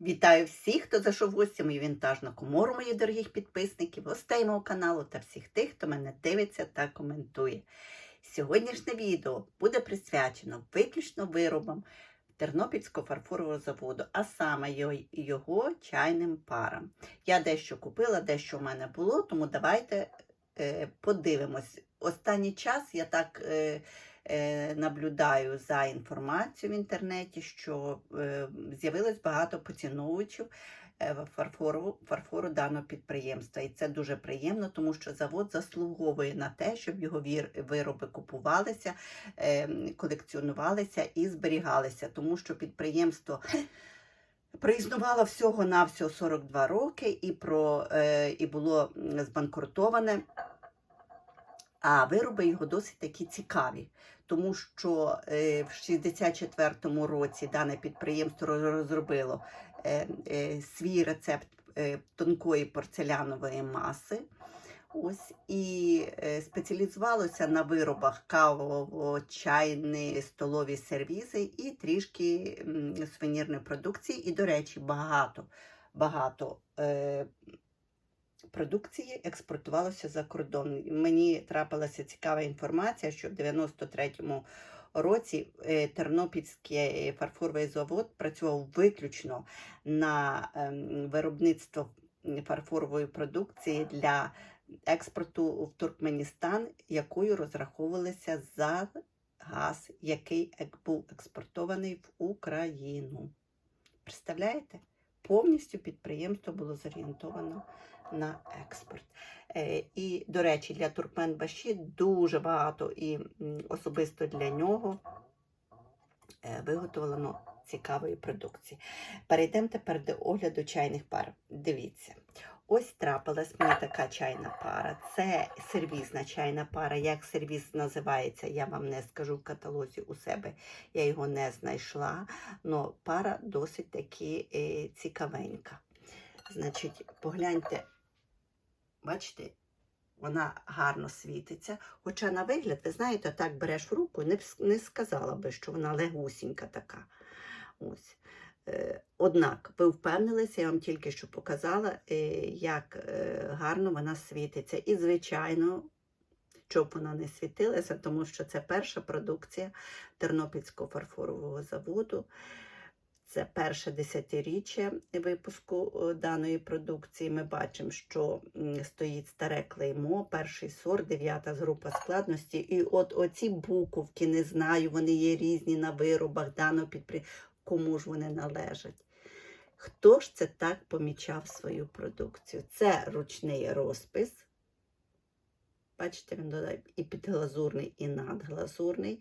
Вітаю всіх, хто зайшов в гості мою вінтажну комору, моїх дорогих підписників, гостей мого каналу та всіх тих, хто мене дивиться та коментує. Сьогоднішнє відео буде присвячено виключно виробам Тернопільського фарфорового заводу, а саме його, чайним парам. Я дещо купила, дещо в мене було, тому давайте е, подивимось. Останній час я так. Е, наблюдаю за інформацією в інтернеті, що е, з'явилось багато поціновувачів е, фарфору, фарфору даного підприємства. І це дуже приємно, тому що завод заслуговує на те, щоб його вироби купувалися, колекціонувалися і зберігалися, тому що підприємство. Проіснувало всього навсього 42 роки і про і було збанкрутоване. А вироби його досить такі цікаві, тому що е, в 64-му році дане підприємство розробило е, е, свій рецепт тонкої порцелянової маси. Ось і спеціалізувалося на виробах кавово-чайні, столові сервізи і трішки сувенірної продукції. І, до речі, багато, багато продукції експортувалося за кордон. Мені трапилася цікава інформація, що в 93-му році е, Тернопільський фарфоровий завод працював виключно на ем, виробництво фарфорової продукції для експорту в Туркменістан, якою розраховувалися за газ, який був експортований в Україну. Представляєте? Повністю підприємство було зорієнтовано на експорт. Е, І, до речі, для Туркменбаші дуже багато і особисто для нього е, виготовлено цікавої продукції. Перейдемо тепер до огляду чайних пар. Дивіться. Ось трапилась мені така чайна пара. Це сервізна чайна пара. Як сервіз називається, я вам не скажу в каталозі у себе. Я його не знайшла. але пара досить таки е, цікавенька. Значить, погляньте, бачите, вона гарно світиться. Хоча на вигляд, ви знаєте, так береш в руку, не, не сказала би, що вона легусінька така. Ось. Е, Однак, ви впевнилися, я вам тільки що показала, е, як е, гарно вона світиться. І, звичайно, щоб вона не світилася, тому що це перша продукція Тернопільського фарфорового заводу. Це перше десятиріччя випуску даної продукції. Ми бачимо, що стоїть старе клеймо, перший сорт, дев'ята група складності. І от оці буковки, не знаю, вони є різні на виробах даного підприємства. Кому ж вони належать? Хто ж це так помічав свою продукцію? Це ручний розпис. Бачите, він додає і підглазурний, і надглазурний.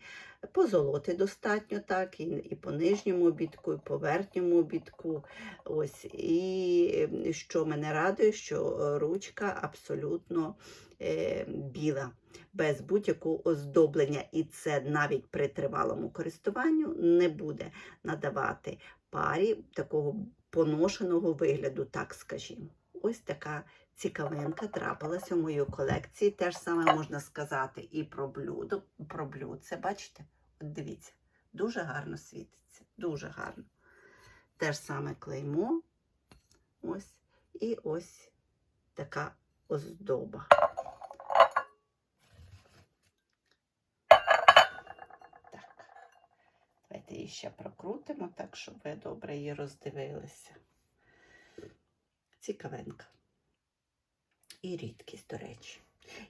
Позолоти достатньо, так, і, і по нижньому обідку, і по верхньому обідку. Ось. І що мене радує, що ручка абсолютно е, біла, без будь-якого оздоблення. І це навіть при тривалому користуванню не буде надавати парі такого поношеного вигляду, так скажімо. Ось така цікавинка трапилася в моїй колекції. Те ж саме можна сказати і про блюдо, про блюдце. Бачите? От дивіться, дуже гарно світиться, дуже гарно. Те ж саме клеймо. Ось. І ось така оздоба. Так. Давайте її ще прокрутимо, так, щоб ви добре її роздивилися. Цікавенька. І рідкість, до речі.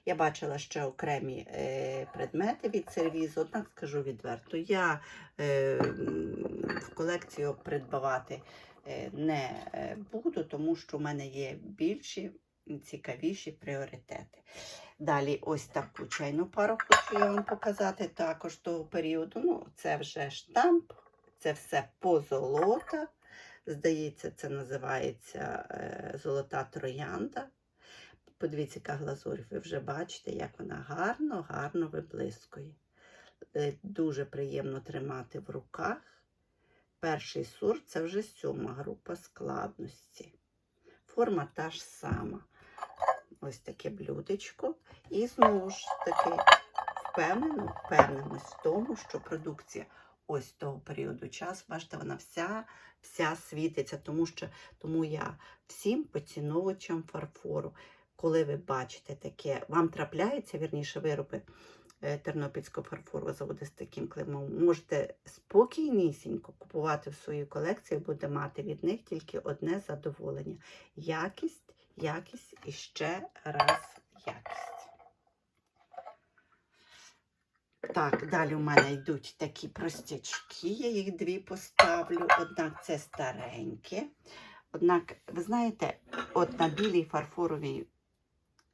Я бачила ще окремі е, предмети від сервізу, однак скажу відверто, я е, в колекцію придбавати е, не е, буду, тому що в мене є більші, цікавіші пріоритети. Далі ось таку чайну пару хочу я вам показати також того періоду. Ну, це вже штамп, це все позолота. Здається, це називається е, золота троянда. Подивіться, яка глазурь, ви вже бачите, як вона гарно, гарно виблискує. Е, Дуже приємно тримати в руках. Перший сорт це вже сьома група складності. Форма та ж сама. Ось таке блюдечко. І знову ж таки впевнено, впевненимось в тому, що продукція ось того періоду часу. Бачите, вона вся, вся світиться, тому що тому я всім поціновувачам фарфору, коли ви бачите таке, вам трапляються вірніше вироби е, Тернопільського фарфорового заводу з таким клеймом, можете спокійнісінько купувати в свою колекцію, буде мати від них тільки одне задоволення. Якість, якість і ще раз якість. Так, далі у мене йдуть такі простячки, я їх дві поставлю. Однак це старенькі. Однак, ви знаєте, от на білій фарфоровій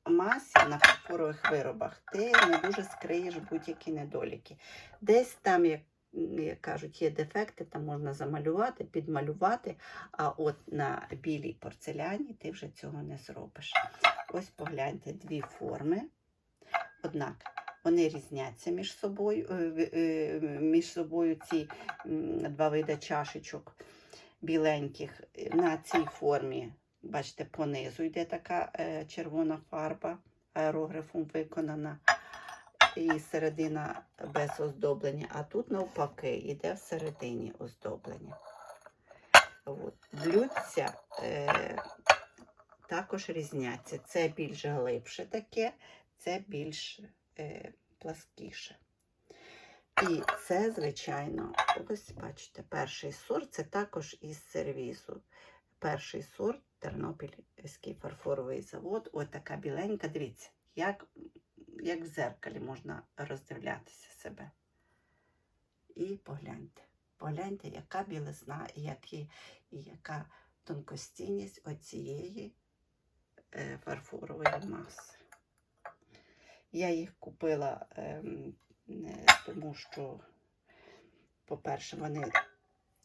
масі, на фарфорових виробах, ти не дуже скриєш будь-які недоліки. Десь там, як, як кажуть, є дефекти, там можна замалювати, підмалювати, а от на білій порцеляні ти вже цього не зробиш. Ось погляньте дві форми. Однак вони різняться між собою, е, е, між собою ці два види чашечок біленьких. На цій формі, бачите, понизу йде така е, червона фарба, аерографом виконана, і середина без оздоблення, а тут навпаки йде всередині оздоблення. От. Блюдця е, також різняться. Це більш глибше таке, це більш пласкіше. І це, звичайно, ось бачите, перший сорт це також із сервізу. Перший сорт Тернопільський фарфоровий завод. Ось така біленька. Дивіться, як, як в зеркалі можна роздивлятися себе. І погляньте. Погляньте, яка білизна і, які, і яка тонкостінність оцієї е, фарфорової маси. Я їх купила, ем, е, тому що, по-перше, вони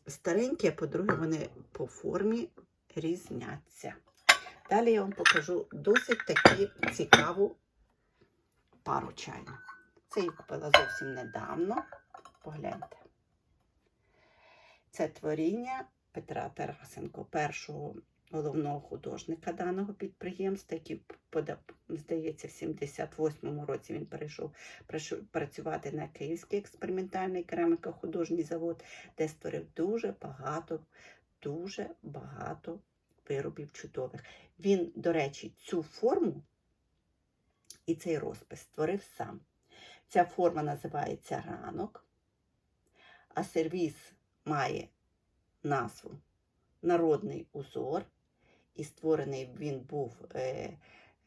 старенькі, а по-друге, вони по формі різняться. Далі я вам покажу досить таки цікаву пару чайну. Це я купила зовсім недавно. Погляньте. Це творіння Петра Тарасенко, першого головного художника даного підприємства, який, здається, в 78-му році він перейшов працювати на Київський експериментальний кераміко-художній завод, де створив дуже багато, дуже багато виробів чудових. Він, до речі, цю форму і цей розпис створив сам. Ця форма називається ранок, а сервіс має назву Народний узор, і створений він був е,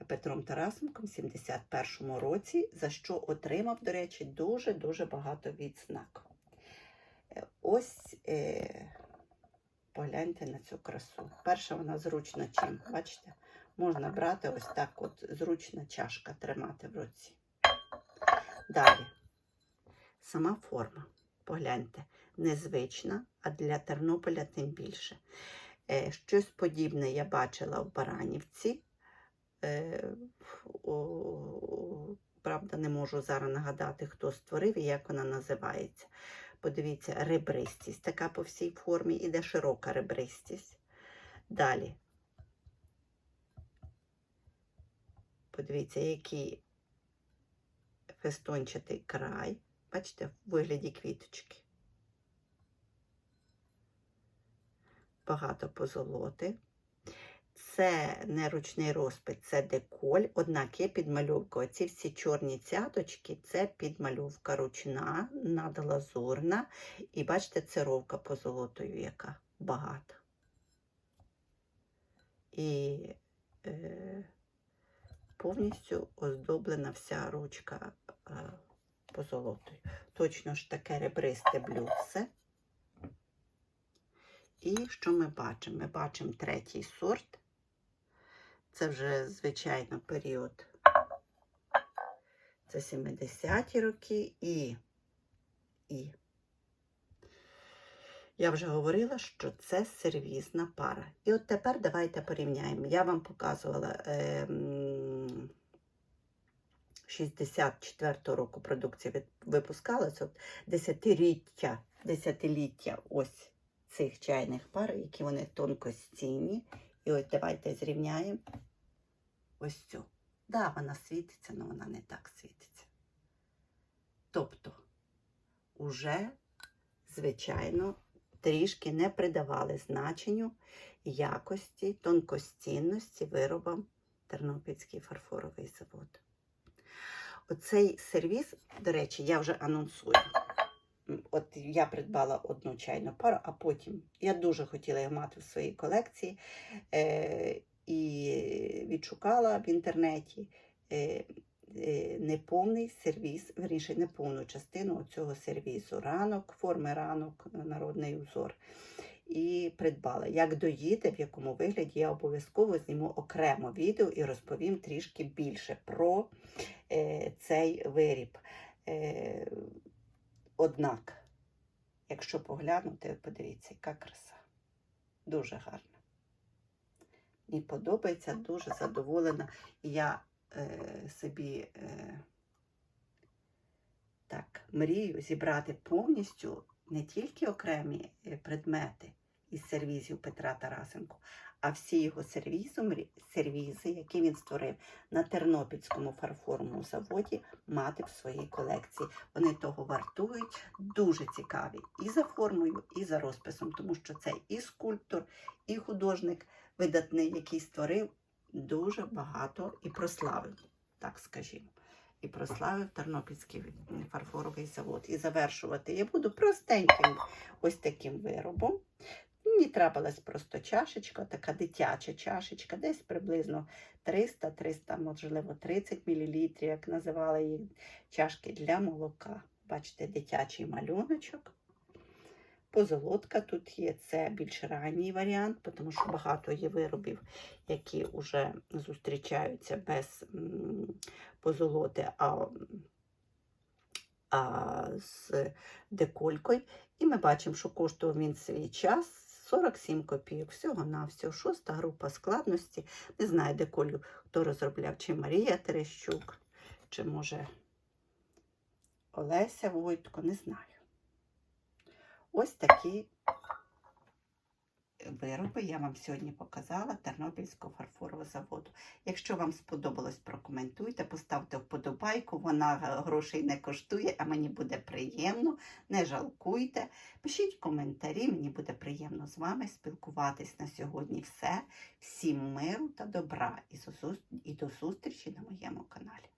Петром Тарасенком в 71-му році, за що отримав, до речі, дуже-дуже багато відзнак. Е, Ось е, погляньте на цю красу. Перша вона зручна чим, бачите? Можна брати ось так от зручна чашка тримати в руці. Далі. Сама форма. Погляньте, незвична, а для Тернополя тим більше. Е, Щось подібне я бачила в Баранівці. Е, Правда, не можу зараз нагадати, хто створив і як вона називається. Подивіться, ребристість. Така по всій формі іде широка ребристість. Далі. Подивіться, який фестончатий край. Бачите, в вигляді квіточки. Багато позолоти. Це не ручний розпис, це деколь. Однак є підмальовка. Оці всі чорні цяточки це підмальовка ручна, надглазурна. І бачите, цировка позолотою, яка багата. І е, повністю оздоблена вся ручка е, позолотою. Точно ж таке ребристе блюдце. І що ми бачимо? Ми бачимо третій сорт. Це вже, звичайно, період. Це 70-ті роки і, і я вже говорила, що це сервізна пара. І от тепер давайте порівняємо. Я вам показувала е, м, 64-го року продукція від- випускалась. От десятиліття, десятиліття ось цих чайних пар, які вони тонкостійні. І ось давайте зрівняємо ось цю. Да, вона світиться, але вона не так світиться. Тобто, уже звичайно, трішки не придавали значенню якості, тонкостінності виробам Тернопільський фарфоровий завод. Оцей сервіс, до речі, я вже анонсую. От я придбала одну чайну пару, а потім я дуже хотіла його мати в своїй колекції е, і відшукала в інтернеті е, е, неповний сервіс, верніше, неповну частину цього сервісу. Ранок, форми ранок, народний узор. І придбала. Як доїде, в якому вигляді, я обов'язково зніму окремо відео і розповім трішки більше про е, цей виріб. Е, однак, якщо поглянути, подивіться, яка краса. Дуже гарна. Мені подобається, дуже задоволена. Я е, собі е, так мрію зібрати повністю не тільки окремі е, предмети із сервізів Петра Тарасенко, а всі його сервізи, які він створив на Тернопільському фарфоровому заводі, мати в своїй колекції. Вони того вартують, дуже цікаві і за формою, і за розписом, тому що це і скульптор, і художник видатний, який створив дуже багато і прославив, так скажімо. І прославив Тернопільський фарфоровий завод. І завершувати я буду простеньким ось таким виробом. Мені трапилась просто чашечка, така дитяча чашечка, десь приблизно 300-300, можливо, 30 мл, як називали їх чашки для молока. Бачите, дитячий малюночок. Позолотка тут є, це більш ранній варіант, тому що багато є виробів, які вже зустрічаються без позолоти, а, а з деколькою. І ми бачимо, що коштував він свій час 47 копійок. Всього на всього. Шоста група складності. Не знаю, деколю хто розробляв, чи Марія Терещук, чи може Олеся Войтко, не знаю. Ось такі вироби я вам сьогодні показала Тернопільського фарфорового заводу. Якщо вам сподобалось, прокоментуйте, поставте вподобайку, вона грошей не коштує, а мені буде приємно. Не жалкуйте. Пишіть коментарі, мені буде приємно з вами спілкуватись на сьогодні. Все. Всім миру та добра і до зустрічі на моєму каналі.